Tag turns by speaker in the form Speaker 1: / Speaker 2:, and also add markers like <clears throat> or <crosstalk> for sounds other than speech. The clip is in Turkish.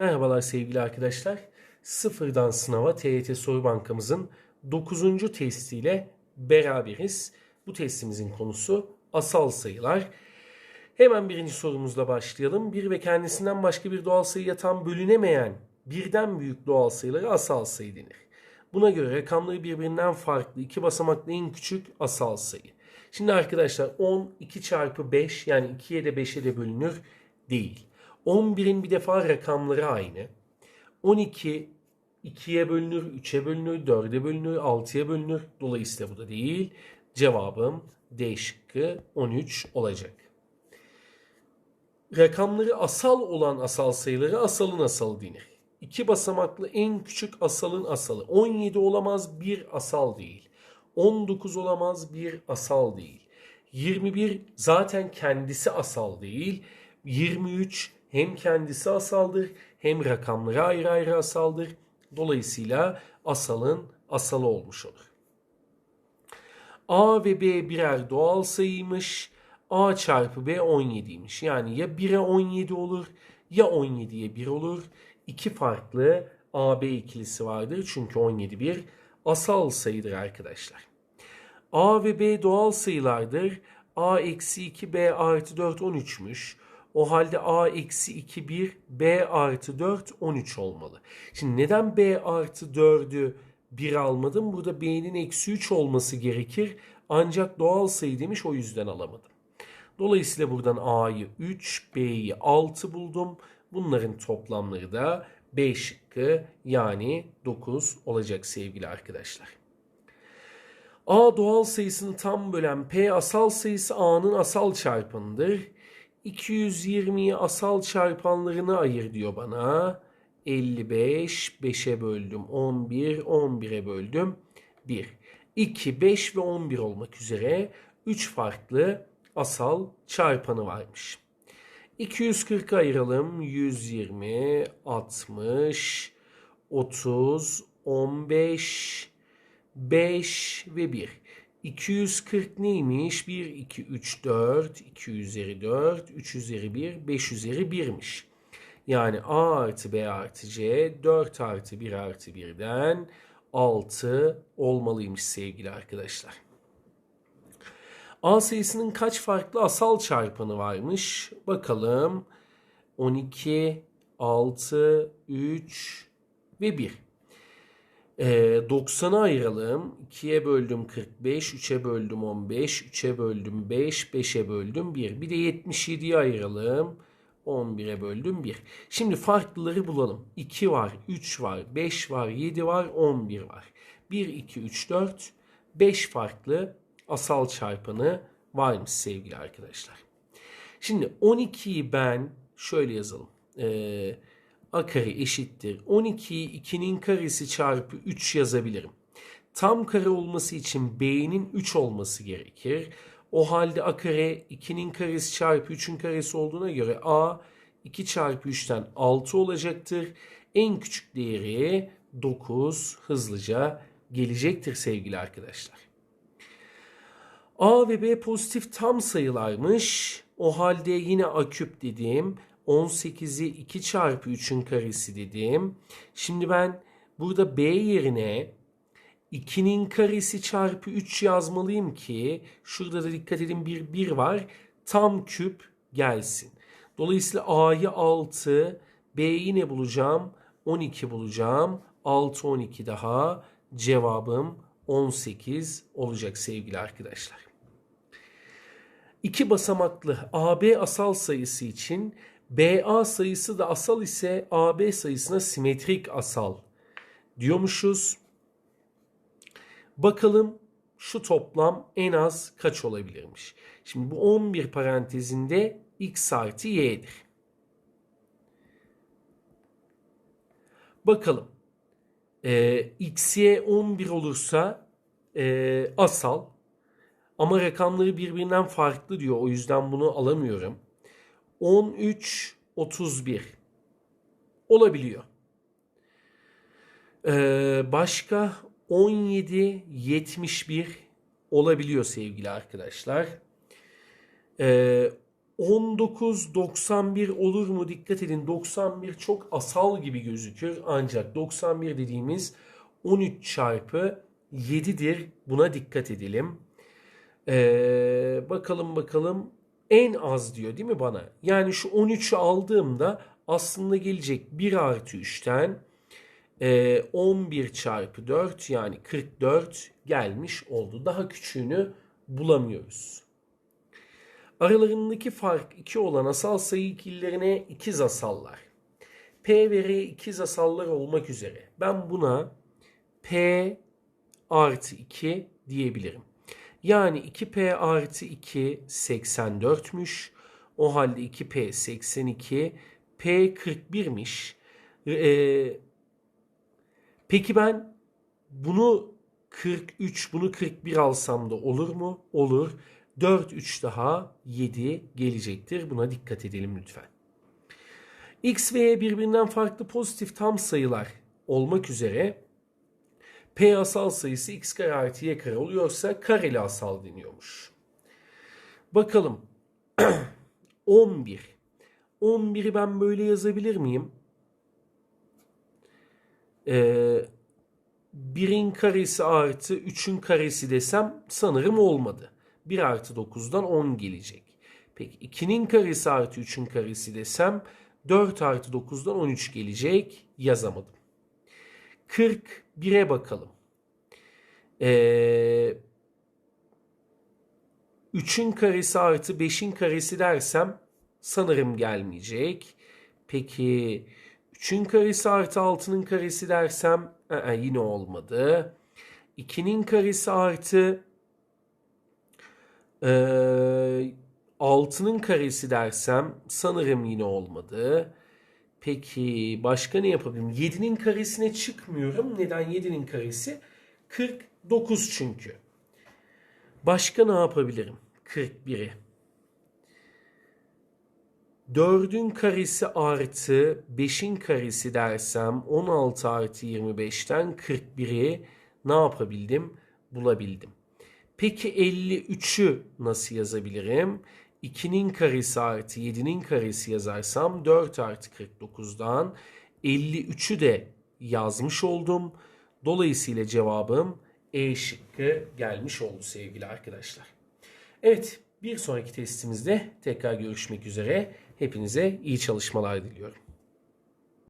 Speaker 1: Merhabalar sevgili arkadaşlar. Sıfırdan sınava TYT Soru Bankamızın 9. testiyle beraberiz. Bu testimizin konusu asal sayılar. Hemen birinci sorumuzla başlayalım. Bir ve kendisinden başka bir doğal sayıya tam bölünemeyen birden büyük doğal sayılara asal sayı denir. Buna göre rakamları birbirinden farklı iki basamaklı en küçük asal sayı. Şimdi arkadaşlar 10 2 çarpı 5 yani 2'ye de 5'e de bölünür değil. 11'in bir defa rakamları aynı. 12 2'ye bölünür, 3'e bölünür, 4'e bölünür, 6'ya bölünür. Dolayısıyla bu da değil. Cevabım D şıkkı 13 olacak. Rakamları asal olan asal sayıları asalın asalı denir. İki basamaklı en küçük asalın asalı. 17 olamaz bir asal değil. 19 olamaz bir asal değil. 21 zaten kendisi asal değil. 23 hem kendisi asaldır hem rakamları ayrı ayrı asaldır. Dolayısıyla asalın asalı olmuş olur. A ve B birer doğal sayıymış. A çarpı B 17'ymiş. Yani ya 1'e 17 olur ya 17'ye 1 olur. İki farklı AB ikilisi vardır. Çünkü 17 bir asal sayıdır arkadaşlar. A ve B doğal sayılardır. A eksi 2 B artı 4 13'müş. O halde A eksi 2 1 B artı 4 13 olmalı. Şimdi neden B artı 4'ü 1 almadım? Burada B'nin eksi 3 olması gerekir. Ancak doğal sayı demiş o yüzden alamadım. Dolayısıyla buradan A'yı 3, B'yi 6 buldum. Bunların toplamları da B şıkkı yani 9 olacak sevgili arkadaşlar. A doğal sayısını tam bölen P asal sayısı A'nın asal çarpanıdır. 220'yi asal çarpanlarına ayır diyor bana. 55, 5'e böldüm 11, 11'e böldüm 1. 2, 5 ve 11 olmak üzere 3 farklı asal çarpanı varmış. 240 ayıralım. 120, 60, 30, 15, 5 ve 1. 240 neymiş? 1, 2, 3, 4, 2 üzeri 4, 3 üzeri 1, 5 üzeri 1'miş. Yani A artı B artı C 4 artı 1 artı 1'den 6 olmalıymış sevgili arkadaşlar. A sayısının kaç farklı asal çarpanı varmış? Bakalım. 12, 6, 3 ve 1. Ee, 90'ı ayıralım. 2'ye böldüm 45, 3'e böldüm 15, 3'e böldüm 5, 5'e böldüm 1. Bir de 77'yi ayıralım. 11'e böldüm 1. Şimdi farklıları bulalım. 2 var, 3 var, 5 var, 7 var, 11 var. 1, 2, 3, 4, 5 farklı asal çarpanı varmış sevgili arkadaşlar. Şimdi 12'yi ben şöyle yazalım. Ee, a kare eşittir. 12'yi 2'nin karesi çarpı 3 yazabilirim. Tam kare olması için b'nin 3 olması gerekir. O halde a kare 2'nin karesi çarpı 3'ün karesi olduğuna göre a 2 çarpı 3'ten 6 olacaktır. En küçük değeri 9 hızlıca gelecektir sevgili arkadaşlar. A ve B pozitif tam sayılarmış. O halde yine A küp dediğim 18'i 2 çarpı 3'ün karesi dedim. Şimdi ben burada B yerine 2'nin karesi çarpı 3 yazmalıyım ki şurada da dikkat edin bir 1 var. Tam küp gelsin. Dolayısıyla A'yı 6, B'yi ne bulacağım? 12 bulacağım. 6 12 daha cevabım 18 olacak sevgili arkadaşlar. İki basamaklı AB asal sayısı için BA sayısı da asal ise AB sayısına simetrik asal diyormuşuz. Bakalım şu toplam en az kaç olabilirmiş? Şimdi bu 11 parantezinde x artı y'dir. Bakalım. Ee, x, y 11 olursa e, asal. Ama rakamları birbirinden farklı diyor. O yüzden bunu alamıyorum. 13, 31 olabiliyor. Ee, başka 17, 71 olabiliyor sevgili arkadaşlar. Ee, 19 91 olur mu? Dikkat edin 91 çok asal gibi gözükür ancak 91 dediğimiz 13 çarpı 7'dir. Buna dikkat edelim. Ee, bakalım bakalım en az diyor değil mi bana? Yani şu 13'ü aldığımda aslında gelecek 1 artı 3'ten e, 11 çarpı 4 yani 44 gelmiş oldu. Daha küçüğünü bulamıyoruz. Aralarındaki fark 2 olan asal sayı ikililerine ikiz asallar. P ve R ikiz asallar olmak üzere. Ben buna P artı 2 diyebilirim. Yani 2P artı 2 84'müş. O halde 2P 82. P 41'miş. Ee, peki ben bunu 43, bunu 41 alsam da olur mu? Olur. 4, 3 daha 7 gelecektir. Buna dikkat edelim lütfen. X ve Y birbirinden farklı pozitif tam sayılar olmak üzere P asal sayısı x kare artı y kare oluyorsa kareli asal deniyormuş. Bakalım. <clears throat> 11. 11'i ben böyle yazabilir miyim? Ee, 1'in karesi artı 3'ün karesi desem sanırım olmadı. 1 artı 9'dan 10 gelecek. Peki 2'nin karesi artı 3'ün karesi desem 4 artı 9'dan 13 gelecek. Yazamadım. 41'e bakalım. Ee, 3'ün karesi artı 5'in karesi dersem sanırım gelmeyecek. Peki 3'ün karesi artı 6'nın karesi dersem ı yine olmadı. 2'nin karesi artı e, 6'nın karesi dersem sanırım yine olmadı. Peki başka ne yapabilirim? 7'nin karesine çıkmıyorum. Neden 7'nin karesi? 49 çünkü. Başka ne yapabilirim? 41'i. 4'ün karesi artı 5'in karesi dersem 16 artı 25'ten 41'i ne yapabildim? Bulabildim. Peki 53'ü nasıl yazabilirim? 2'nin karesi artı 7'nin karesi yazarsam 4 artı 49'dan 53'ü de yazmış oldum. Dolayısıyla cevabım E şıkkı gelmiş oldu sevgili arkadaşlar. Evet bir sonraki testimizde tekrar görüşmek üzere. Hepinize iyi çalışmalar diliyorum.